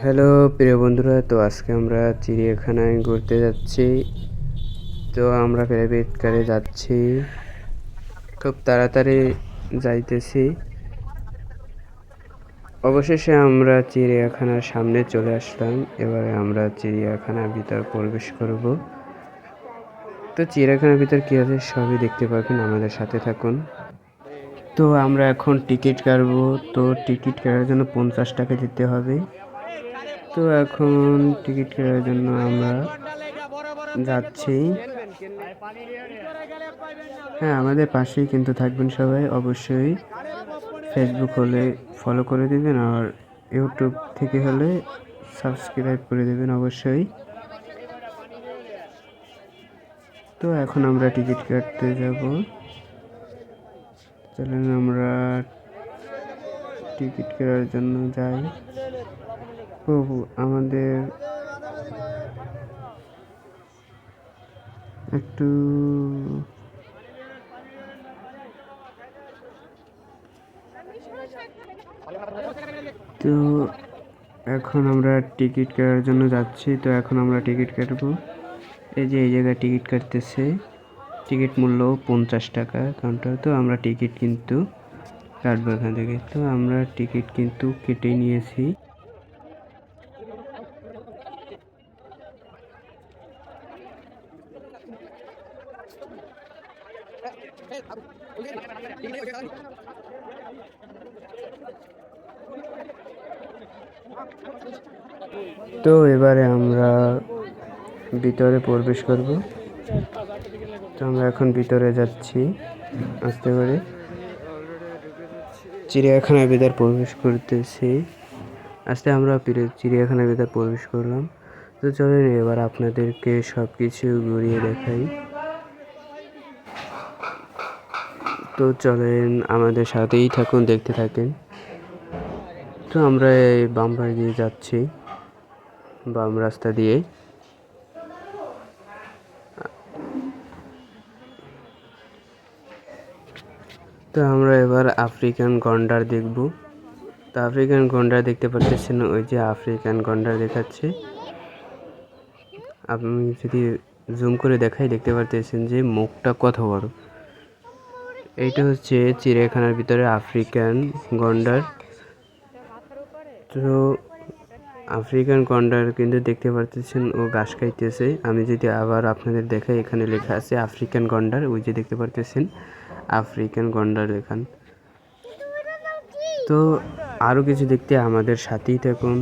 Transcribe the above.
Hello, প্রিয় বন্ধুরা, তো আজকে আমরা চিড়িয়াখানায় ঘুরতে যাচ্ছি। তো আমরা প্রাইভেট কারে যাচ্ছি। খুব তাড়াতাড়ি যাইতেছি। অবশেষে আমরা চিড়িয়াখানার সামনে চলে আসলাম। এবারে আমরা চিড়িয়াখানার ভিতর প্রবেশ করব। তো চিড়িয়াখানার ভিতর কী আছে সবই দেখতে পাবেন আমাদের সাথে থাকুন। তো আমরা এখন টিকিট কাটবো। তো টিকিট কাটার জন্য পঞ্চাশ টাকা দিতে হবে। তো এখন টিকিট কাটার জন্য আমরা যাচ্ছি। হ্যাঁ আমাদের পাশেই কিন্তু থাকবেন সবাই। অবশ্যই ফেসবুক হলে ফলো করে দেবেন আর ইউটিউব থেকে হলে সাবস্ক্রাইব করে দেবেন অবশ্যই। তো এখন আমরা টিকিট কাটতে যাব। চলেন আমরা টিকিট কাটার জন্য যাই। প্রভু, আমাদের একটু তো এখন আমরা টিকিট কাটার জন্য যাচ্ছি। তো এখন আমরা টিকিট কাটবো। এই যে, এই জায়গায় টিকিট কাটতেছে। টিকিট মূল্য পঞ্চাশ টাকা কাউন্টার। তো আমরা টিকিট কিন্তু কাটবো এখান থেকে। তো আমরা টিকিট কিন্তু কেটে নিয়েছি। তো এবারে আমরা ভিতরে প্রবেশ করব। তো আমরা এখন ভিতরে যাচ্ছি, আসতে করে। চিড়িয়াখানার ভিতর প্রবেশ করতেছি। আজকে আমরা চিড়িয়াখানার ভিতর প্রবেশ করলাম। তো চলেন এবার আপনাদেরকে সব কিছু ঘুরিয়ে দেখাই। তো চলেন আমাদের সাথেই থাকুন, দেখতে থাকেন। তো আমরা এই বাম দিয়ে যাচ্ছি, বাম রাস্তা দিয়ে। তো আমরা এবার আফ্রিকান গন্ডার দেখব। তো আফ্রিকান গন্ডার দেখতে পাচ্ছেন ওই যে আফ্রিকান গন্ডার দেখাচ্ছে। আপনি যদি জুম করে দেখাই, দেখতে পারতেছেন যে মুখটা কত বড়। এইটা হচ্ছে চিড়িয়াখানার ভিতরে আফ্রিকান গন্ডার। তো আফ্রিকান গন্ডার কিন্তু দেখতে পারতেছেন, ও ঘাস খাইতেছে। আমি যদি আবার আপনাদের দেখাই, এখানে লেখা আছে আফ্রিকান গন্ডার, ওই যে দেখতে পারতেছেন, আফ্রিকান গন্ডার দেখান তো আরও কিছু দেখতে আমাদের সাথেই থাকুন।